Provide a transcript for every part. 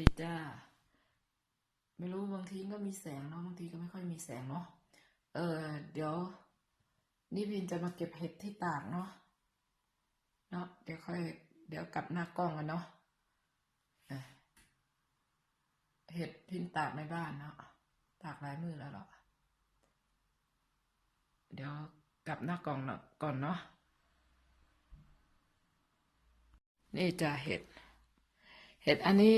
ดีจ้า ไม่รู้บางทีก็มีแสงเนาะบางทีก็ไม่ค่อยมีแสงเนาะ เออ เดี๋ยวนี่พินจะมาเก็บเห็ดที่ตากเนาะ เนาะเดี๋ยวค่อย เดี๋ยวกลับหน้ากล้องกันเนาะอะเห็ดพินตากในบ้านเนาะ ตากหลายมือแล้วหรอ เดี๋ยวกลับหน้ากล้องเนาะก่อนเนาะ นี่จะเห็ด เห็ดอันนี้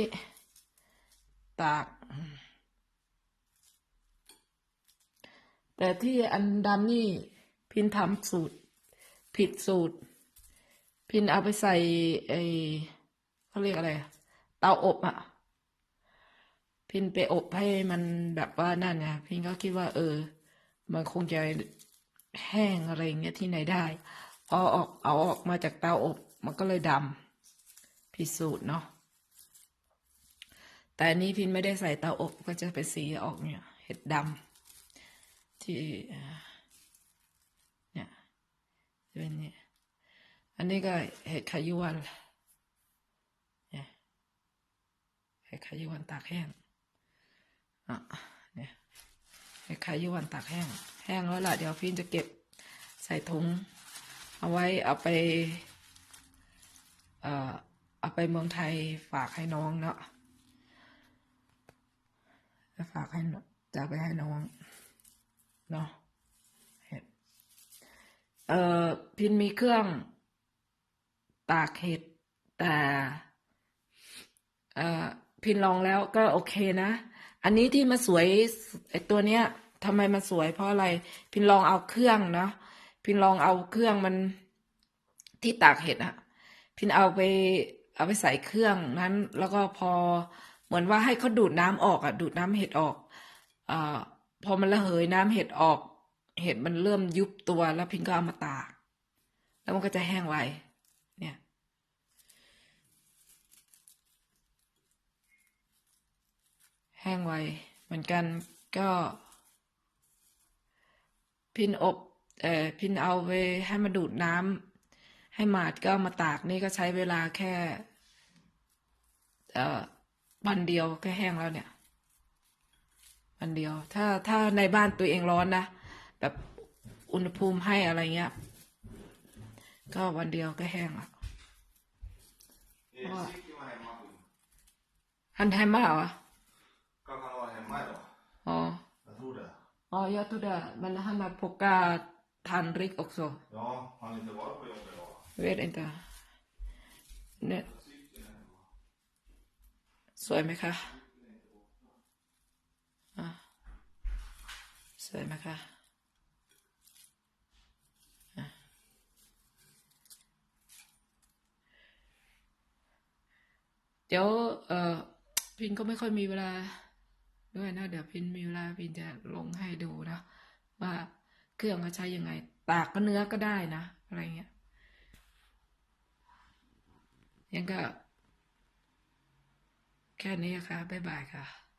ตาก แต่ที่อันดำนี่พินทำสูตร ผิดสูตร พินเอาไปใส่ไอเขาเรียกอะไร เตาอบอะพินไปอบให้มันแบบว่านั่นไงพินก็คิดว่า เออ มันคงจะแห้งอะไรอย่างเงี้ยที่ไหนได้พอออกเอาออกมาจากเตาอบ มันก็เลยดำผิดสูตรเนาะ แต่อันนี้พินไม่ได้ใส่เตาอบก็จะเป็นสีออกเนี่ย เห็ดดำที่เนี่ยเป็นเนี่ยอันนี้ก็เห็ดขยุวันเนี่ยเห็ดขยุวันตากแห้งอะเนี่ยเห็ดขยุวันตากแห้ง แห้งแล้วล่ะเดี๋ยวพินจะเก็บใส่ถุงเอาไว้เอาไป เอ่อเอาไปเมืองไทยฝากให้น้องเนาะ ฝากให้น้องจะไปให้น้องเนาะเห็ดเอ่อพินมีเครื่องตากเห็ดแต่เอ่อพินลองแล้วก็โอเคนะ อันนี้ที่มาสวยไอตัวเนี้ยทำไมมันสวยเพราะอะไร พินลองเอาเครื่องเนาะพินลองเอาเครื่องมันที่ตากเห็ดอะพินเอาไปเอาไปใส่เครื่องนั้น แล้วก็พอ เหมือนว่าให้เขาดูดน้ำออกอะ ดูดน้ำเห็ดออกอ่าพอมันระเหยน้ำเห็ดออก เห็ดมันเริ่มยุบตัวแล้วพิงก็เอามาตาก แล้วมันก็จะแห้งไวเนี่ยแห้งไวเหมือนกันก็พินอบเอ่อพินเอาไปให้มาดูดน้ำให้หมาดก็เอามาตากนี่ก็ใช้เวลาแค่ เอ่อ วันเดียวก็แห้งแล้วเนี่ย วันเดียว ถ้าถ้าในบ้านตัวเองร้อนนะแบบอุณหภูมิให้อะไรเงี้ย ก็วันเดียวก็แห้งละ Är det Sigge var hemma? ฮันแฮมมาเหรอ Kan han vara hemma idag? อ๋อ Jag tror det. อ๋อยอดทุดามันฮันมาพกาทันริก också Ja, han har inte varit på jobbet idag. vet inte เนี่ย สวยไหมคะอะสวยไหมคะอะเดี๋ยว เออพินก็ไม่ค่อยมีเวลาด้วยนะ เดี๋ยวพินมีเวลาพินจะลงให้ดูนะ ว่าเครื่องเขาใช้ยังไง ตากก็เนื้อก็ได้นะ อะไรเงี้ยยังก็ แค่นี้ค่ะ บ๊ายบายค่ะ